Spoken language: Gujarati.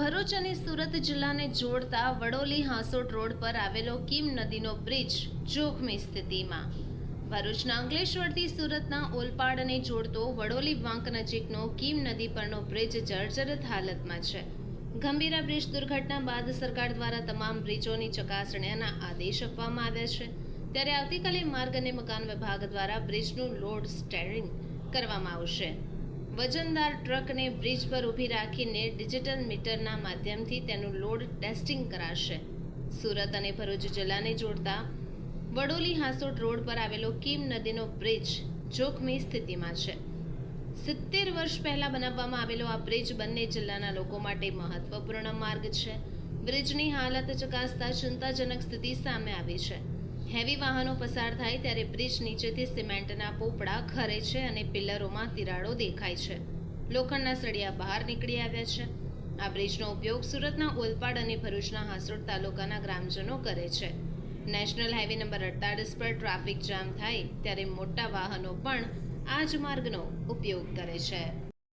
ભરૂચ અને સુરત જિલ્લાને જોડતા વડોલી હાંસોટ રોડ પર આવેલો કીમ નદીનો બ્રિજ જોખમી સ્થિતિમાં. ભરૂચના અંકલેશ્વરથી સુરતના ઓલપાડને જોડતો વડોલી વાંક નજીકનો કીમ નદી પરનો બ્રિજ જર્જરિત હાલતમાં છે. ગંભીરા બ્રિજ દુર્ઘટના બાદ સરકાર દ્વારા તમામ બ્રિજોની ચકાસણીના આદેશ આપવામાં આવ્યા છે. ત્યારે આવતીકાલે માર્ગ અને મકાન વિભાગ દ્વારા બ્રિજનું લોડ સ્ટેરિંગ કરવામાં આવશે. વજનદાર ટ્રકને બ્રિજ પર ઊભી રાખીને ડિજિટલ મીટરના માધ્યમથી તેનું લોડ ટેસ્ટિંગ કરાશે. સુરત અને ભરૂચ જિલ્લાને જોડતા વડોલી હાંસોટ રોડ પર આવેલો કીમ નદીનો બ્રિજ જોખમી સ્થિતિમાં છે. સિત્તેર વર્ષ પહેલાં બનાવવામાં આવેલો આ બ્રિજ બંને જિલ્લાના લોકો માટે મહત્વપૂર્ણ માર્ગ છે. બ્રિજની હાલત ચકાસતા ચિંતાજનક સ્થિતિ સામે આવી છે. હેવી વાહનો પસાર થાય ત્યારે બ્રિજ નીચેથી સિમેન્ટના પોપડા ખરે છે અને પિલ્લરોમાં તિરાડો દેખાય છે. લોખંડના સળિયા બહાર નીકળી આવ્યા છે. આ બ્રિજનો ઉપયોગ સુરતના ઓલપાડ અને ભરૂચના હાંસોડ તાલુકાના ગ્રામજનો કરે છે. નેશનલ હાઈવે નંબર અડતાલીસ પર ટ્રાફિક જામ થાય ત્યારે મોટા વાહનો પણ આ જ માર્ગનો ઉપયોગ કરે છે.